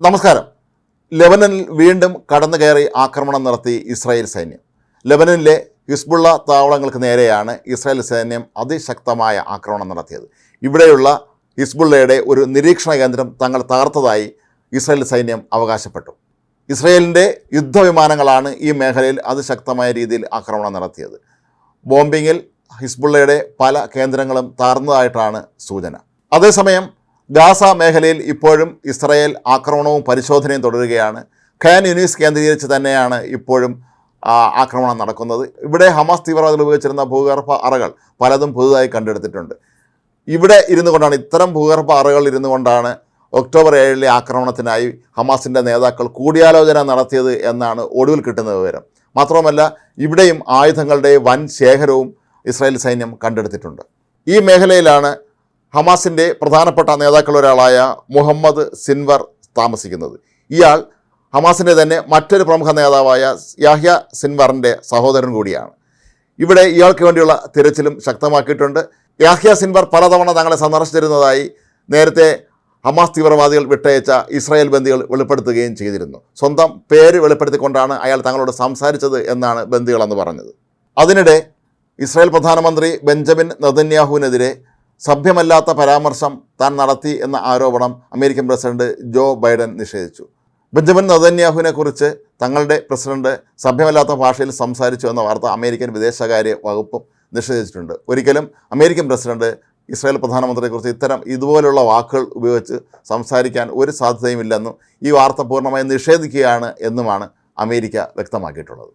നമസ്കാരം. ലെബനനിൽ വീണ്ടും കടന്നു കയറി ആക്രമണം നടത്തി ഇസ്രായേൽ സൈന്യം. ലെബനനിലെ ഹിസ്ബുള്ള താവളങ്ങൾക്ക് നേരെയാണ് ഇസ്രായേൽ സൈന്യം അതിശക്തമായ ആക്രമണം നടത്തിയത്. ഇവിടെയുള്ള ഹിസ്ബുള്ളയുടെ ഒരു നിരീക്ഷണ കേന്ദ്രം തങ്ങൾ തകർത്തതായി ഇസ്രായേൽ സൈന്യം അവകാശപ്പെട്ടു. ഇസ്രായേലിന്റെ യുദ്ധവിമാനങ്ങളാണ് ഈ മേഖലയിൽ അതിശക്തമായ രീതിയിൽ ആക്രമണം നടത്തിയത്. ബോംബിങ്ങിൽ ഹിസ്ബുള്ളയുടെ പല കേന്ദ്രങ്ങളും തകർന്നതായിട്ടാണ് സൂചന. അതേസമയം ഗാസ മേഖലയിൽ ഇപ്പോഴും ഇസ്രയേൽ ആക്രമണവും പരിശോധനയും തുടരുകയാണ്. ഖാൻ യുനീസ് കേന്ദ്രീകരിച്ച് തന്നെയാണ് ഇപ്പോഴും ആക്രമണം നടക്കുന്നത്. ഇവിടെ ഹമാസ് തീവ്രവാദികൾ ഉപയോഗിച്ചിരുന്ന ഭൂഗർഭ അറകൾ പലതും പുതുതായി കണ്ടെടുത്തിട്ടുണ്ട്. ഇവിടെ ഇരുന്നു കൊണ്ടാണ് ഇത്തരം ഭൂഗർഭ അറകൾ ഇരുന്നു കൊണ്ടാണ് ഒക്ടോബർ ഏഴിലെ ആക്രമണത്തിനായി ഹമാസിന്റെ നേതാക്കൾ കൂടിയാലോചന നടത്തിയത് എന്നാണ് ഒടുവിൽ കിട്ടുന്ന വിവരം. മാത്രവുമല്ല ഇവിടെയും ആയുധങ്ങളുടെ വൻ ശേഖരവും ഇസ്രായേൽ സൈന്യം കണ്ടെടുത്തിട്ടുണ്ട്. ഈ മേഖലയിലാണ് ഹമാസിന്റെ പ്രധാനപ്പെട്ട നേതാക്കളൊരാളായ മുഹമ്മദ് സിൻവർ താമസിക്കുന്നത്. ഇയാൾ ഹമാസിന്റെ തന്നെ മറ്റൊരു പ്രമുഖ നേതാവായ യാഹ്യ സിൻവറിന്റെ സഹോദരൻ കൂടിയാണ്. ഇവിടെ ഇയാൾക്ക് വേണ്ടിയുള്ള തിരച്ചിലും ശക്തമാക്കിയിട്ടുണ്ട്. യാഹ്യ സിൻവർ പലതവണ തങ്ങളെ സന്ദർശിച്ചിരുന്നതായി നേരത്തെ ഹമാസ് തീവ്രവാദികൾ വിട്ടയച്ച ഇസ്രായേൽ ബന്ദികൾ വെളിപ്പെടുത്തുകയും ചെയ്തിരുന്നു. സ്വന്തം പേര് വെളിപ്പെടുത്തിക്കൊണ്ടാണ് അയാൾ തങ്ങളോട് സംസാരിച്ചത് എന്നാണ് ബന്ദികളെന്ന് പറഞ്ഞത്. അതിനിടെ ഇസ്രായേൽ പ്രധാനമന്ത്രി ബെഞ്ചമിൻ നെതന്യാഹുവിനെതിരെ സഭ്യമല്ലാത്ത പരാമർശം താൻ നടത്തി എന്ന ആരോപണം അമേരിക്കൻ പ്രസിഡന്റ് ജോ ബൈഡൻ നിഷേധിച്ചു. ബെഞ്ചമിൻ നദന്യാഹുവിനെക്കുറിച്ച് തങ്ങളുടെ പ്രസിഡന്റ് സഭ്യമല്ലാത്ത ഭാഷയിൽ സംസാരിച്ചു എന്ന വാർത്ത അമേരിക്കൻ വിദേശകാര്യ വകുപ്പും നിഷേധിച്ചിട്ടുണ്ട്. ഒരിക്കലും അമേരിക്കൻ പ്രസിഡന്റ് ഇസ്രായേൽ പ്രധാനമന്ത്രിയെക്കുറിച്ച് ഇത്തരം ഇതുപോലുള്ള വാക്കുകൾ ഉപയോഗിച്ച് സംസാരിക്കാൻ ഒരു സാധ്യതയുമില്ലെന്നും ഈ വാർത്ത പൂർണമായും നിഷേധിക്കുകയാണ് എന്നുമാണ് അമേരിക്ക വ്യക്തമാക്കിയിട്ടുള്ളത്.